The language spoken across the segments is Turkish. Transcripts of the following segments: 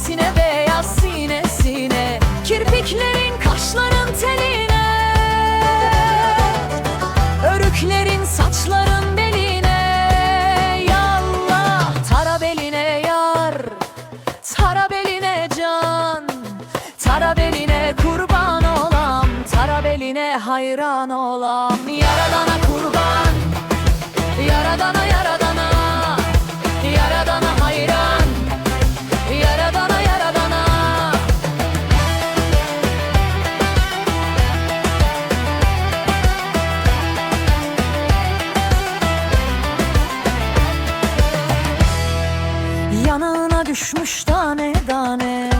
Sinesine beyaz sinesine Kirpiklerin kaşların teline. Örüklerin saçların beline. Yallah Tara beline yar. Tara beline can. Tara beline kurban olam. Tara beline hayran olam. Yaradana kurban Yanağına düşmüş tane tane.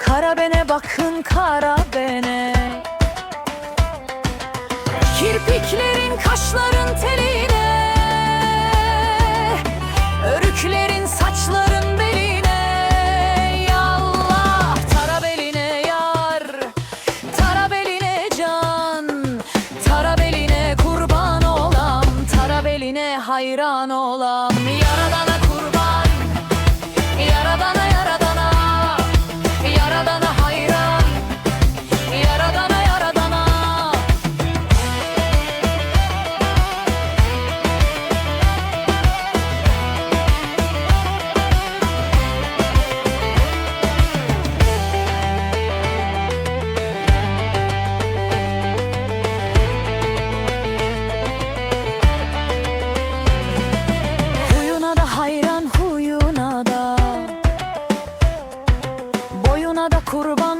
Kara bene bakın kara bene. Kirpiklerin kaşların teline hayran olam Yaradan'a Kurban